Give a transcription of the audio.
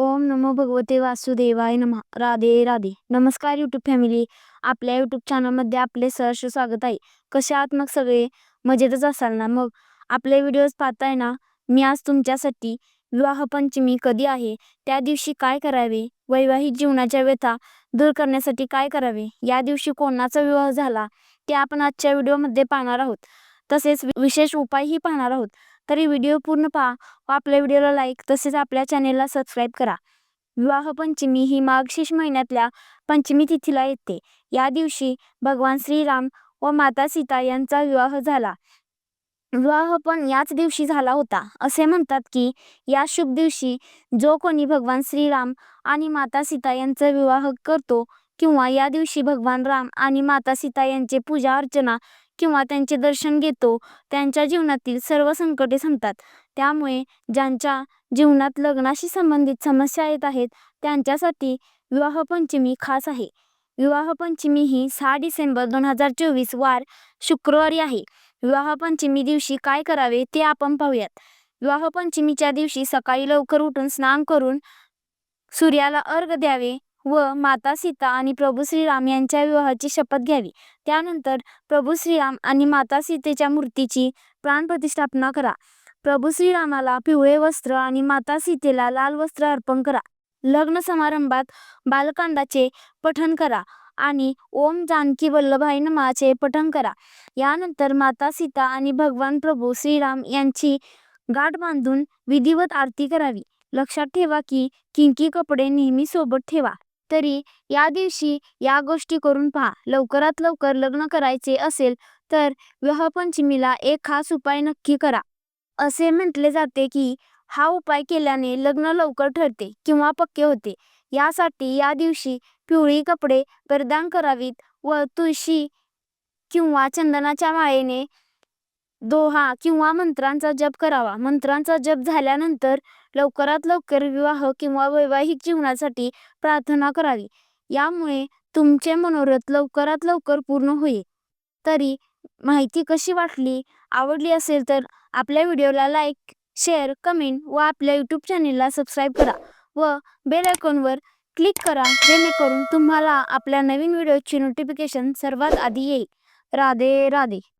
ओम नमो भगवते वासुदेवाय नमः. राधे राधे. नमस्कार यूट्यूब फॅमिली आपल्या यूट्यूब चॅनलमध्ये आपले सहर्ष स्वागत आहे. कसे आहात मग सगळे? मजेतच असाल ना मग? आपले व्हिडिओज पाहताय ना? मी आज तुमच्यासाठी विवाह पंचमी कधी आहे? त्या दिवशी काय करावे? वैवाहिक जीवनाच्या व्यथा दूर करण्यासाठी काय करावे? या दिवशी कोणाचा विवाह झाला? ते आपण आजच्या व्हिडिओमध्ये पाहणार आहोत. तसेच विशेष उपायही पाहणार आहोत. तरी व्हिडिओ पूर्ण पहा व आपल्या व्हिडिओला लाईक तसेच आपल्या चॅनेलला सबस्क्राईब करा. विवाह पंचमी ही मागशीष महिन्यातल्या पंचमी तिथीला येते. या दिवशी भगवान श्रीराम व माता सीता यांचा विवाह झाला. विवाह पण याच दिवशी झाला होता. असे म्हणतात की या शुभ दिवशी जो कोणी भगवान श्रीराम आणि माता सीता यांचा विवाह करतो किंवा या दिवशी भगवान राम आणि माता सीता यांचे पूजा अर्चना किंवा त्यांचे दर्शन घेतो त्यांच्या जीवनातील सर्व संकटे संपतात. त्यामुळे ज्यांच्या जीवनात लग्नाशी संबंधित समस्या येत आहेत त्यांच्यासाठी विवाहपंचमी खास आहे. विवाहपंचमी ही सहा डिसेंबर दोन हजार चोवीस वार शुक्रवारी आहे. विवाहपंचमी दिवशी काय करावे ते आपण पाहूयात. विवाहपंचमीच्या दिवशी सकाळी लवकर उठून स्नान करून सूर्याला अर्घ द्यावे. व माता सीता आणि प्रभू श्रीराम यांच्या विवाहाची शपथ घ्यावी. त्यानंतर प्रभू श्रीराम आणि माता सीतेच्या मूर्तीची प्राणप्रतिष्ठापना करा. प्रभू श्रीरामाला पिवळे वस्त्र आणि माता सीतेला लाल वस्त्र अर्पण करा. लग्न समारंभात बालकांडाचे पठण करा आणि ओम जानकी वल्लभाई नमाचे पठण करा. यानंतर माता सीता आणि भगवान प्रभू श्रीराम यांची गाठ बांधून विधिवत आरती करावी. लक्षात ठेवा की किंकी कपडे नेहमी सोबत ठेवा. तरी या दिवशी या गोष्टी करून पहा. लवकरात लवकर लग्न करायचे असेल तर विवाहपंचमीला एक खास उपाय नक्की करा. असे म्हटले जाते की हा उपाय केल्याने लग्न लवकर ठरते किंवा पक्के होते. यासाठी या दिवशी पिवळी कपडे परिधान करावीत व तुळशी किंवा चंदनाच्या माळेने दोहा किंवा मंत्रांचा जप करावा. मंत्रांचा जप झाल्यानंतर लवकरात लवकर विवाह किंवा वैवाहिक जीवनासाठी प्रार्थना करावी. यामुळे तुमचे मनोरथ लवकरात लवकर पूर्ण होईल. तरी माहिती कशी वाटली आवडली असेल तर आपल्या व्हिडिओला लाईक शेअर कमेंट व आपल्या यूट्यूब चॅनेलला सबस्क्राईब करा व बेल आयकॉनवर क्लिक करा जेणेकरून तुम्हाला आपल्या नवीन व्हिडिओची नोटिफिकेशन सर्वात आधी येईल. राधे राधे.